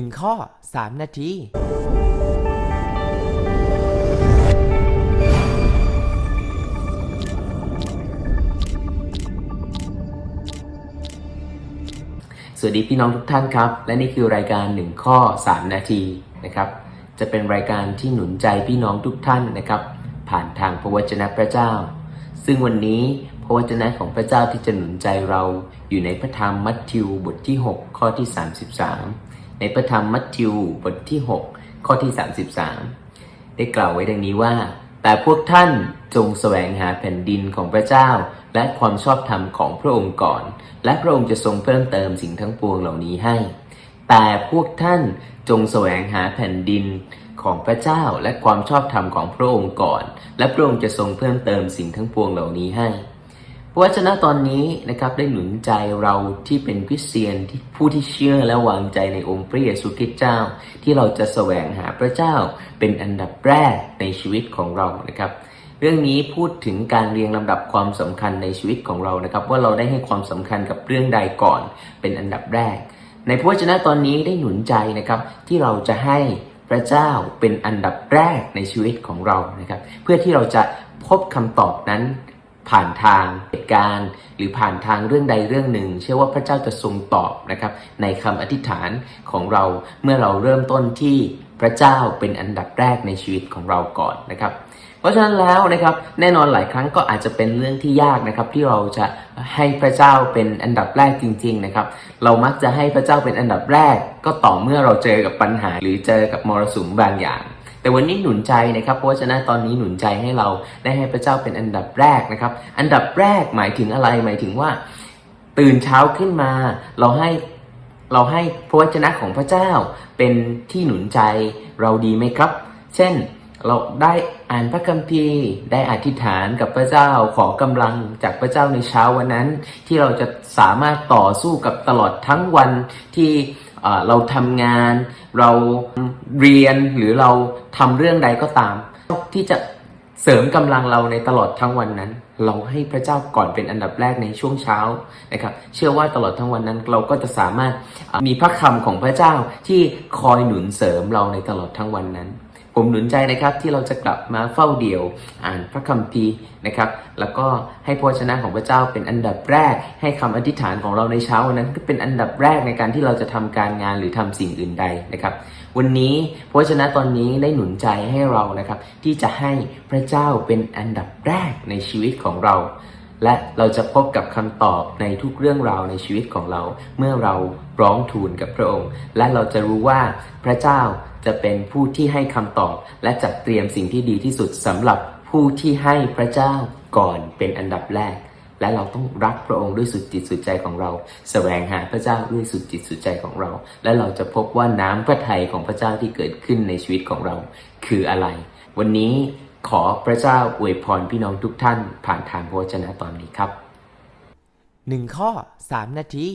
1 ข้อ 3 นาที สวัสดีพี่น้องทุกท่านครับ และนี่คือรายการ 1 ข้อ 3 นาทีนะครับ จะเป็นรายการที่หนุนใจพี่น้องทุกท่านนะครับ ผ่านทางพระวจนะพระเจ้า ซึ่งวันนี้พระวจนะของพระเจ้าที่จะหนุนใจเราอยู่ในพระธรรมมัทธิวบทที่ 6 ข้อที่ 33 ในพระธรรมมัทธิวบทที่ 6 ข้อที่ 33 ได้กล่าวไว้ดังนี้ว่า แต่พวกท่านจงแสวงหาแผ่นดินของพระเจ้า และความชอบธรรมของพระองค์ก่อน และพระองค์จะทรงเพิ่มเติมสิ่งทั้งปวงเหล่านี้ให้ แต่พวกท่านจงแสวงหาแผ่นดินของพระเจ้าและความชอบธรรมของพระองค์ก่อน และพระองค์จะทรงเพิ่มเติมสิ่งทั้งปวงเหล่านี้ให้ พระวจนะตอนนี้นะครับได้หนุนใจเราที่เป็นคริสเตียนที่ผู้ที่เชื่อและวางใจในองค์พระเยซูคริสต์เจ้า ที่เราจะแสวงหาพระเจ้าเป็นอันดับแรกในชีวิตของเรานะครับ เรื่องนี้พูดถึงการเรียงลำดับความสำคัญในชีวิตของเรานะครับ ว่าเราได้ให้ความสำคัญกับเรื่องใดก่อนเป็นอันดับแรก ในพระวจนะตอนนี้ได้หนุนใจนะครับที่เราจะให้พระเจ้าเป็นอันดับแรกในชีวิตของเรานะครับ เพื่อที่เราจะพบคำตอบนั้น ผ่านทางเหตุการณ์ หรือผ่านทางเรื่องใดเรื่องหนึ่ง เชื่อว่าพระเจ้าจะทรงตอบนะครับในคำอธิษฐานของเราเมื่อเราเริ่มต้นที่พระเจ้าเป็นอันดับแรกในชีวิตของเราก่อนนะครับเพราะฉะนั้นแล้วนะครับแน่นอนหลายครั้งก็อาจจะเป็นเรื่องที่ยากนะครับที่เราจะให้พระเจ้าเป็นอันดับแรกจริง ๆนะครับ เรามักจะให้พระเจ้าเป็นอันดับแรก ก็ต่อเมื่อเราเจอกับปัญหาหรือเจอกับมรสุมบางอย่าง แต่วันนี้หนุนใจนะครับเพราะว่าฉะนั้นตอนนี้หนุนใจให้เราได้ให้พระเจ้าเป็นอันดับแรกนะครับ อันดับแรกหมายถึงอะไรหมายถึงว่า ตื่นเช้าขึ้นมา เราให้เราให้พระวจนะของพระเจ้าเป็นที่หนุนใจเราดีไหมครับ เช่นเราได้อ่านพระคัมภีร์ ได้อธิษฐานกับพระเจ้าขอกำลังจากพระเจ้าในเช้าวันนั้น ที่เราจะสามารถต่อสู้กับตลอดทั้งวันที่ เราทำงาน เราเรียนหรือเราทำเรื่องใดก็ตาม ที่จะเสริมกำลังเราในตลอดทั้งวันนั้น เราให้พระเจ้าก่อนเป็นอันดับแรกในช่วงเช้านะครับเชื่อว่าตลอดทั้งวันนั้นเราก็จะสามารถมีพระคำของพระเจ้าที่คอยหนุนเสริมเราในตลอดทั้งวันนั้น ผมหนุนใจนะครับที่เราจะกลับมาเฝ้าเดี่ยว อ่านพระคัมภีร์นะครับ แล้วก็ให้พระวจนะของพระเจ้าเป็นอันดับแรก ให้คำอธิษฐานของเราในเช้าวันนั้นก็เป็นอันดับแรกในการที่เราจะทำการงานหรือทำสิ่งอื่นใดนะครับ วันนี้พระวจนะตอนนี้ได้หนุนใจให้เรานะครับ ที่จะให้พระเจ้าเป็นอันดับแรกในชีวิตของเรา และเราจะพบกับคำตอบในทุกเรื่องราวในชีวิตของเรา เมื่อเราร้องทูลกับพระองค์ และเราจะรู้ว่าพระเจ้า จะเป็นผู้ที่ให้คำตอบ และจัดเตรียมสิ่งที่ดีที่สุดสำหรับผู้ที่ให้พระเจ้าก่อนเป็นอันดับแรก และเราต้องรักพระองค์ด้วยสุดจิตสุดใจของเราแสวงหาพระเจ้าด้วยสุดจิตสุดใจของเรา และเราจะพบว่าน้ำพระทัยของพระเจ้าที่เกิดขึ้นในชีวิตของเรา คืออะไร วันนี้ขอพระเจ้าอวยพรพี่น้องทุกท่านผ่านทางพระวจนะตอนนี้ครับ1ข้อ3นาที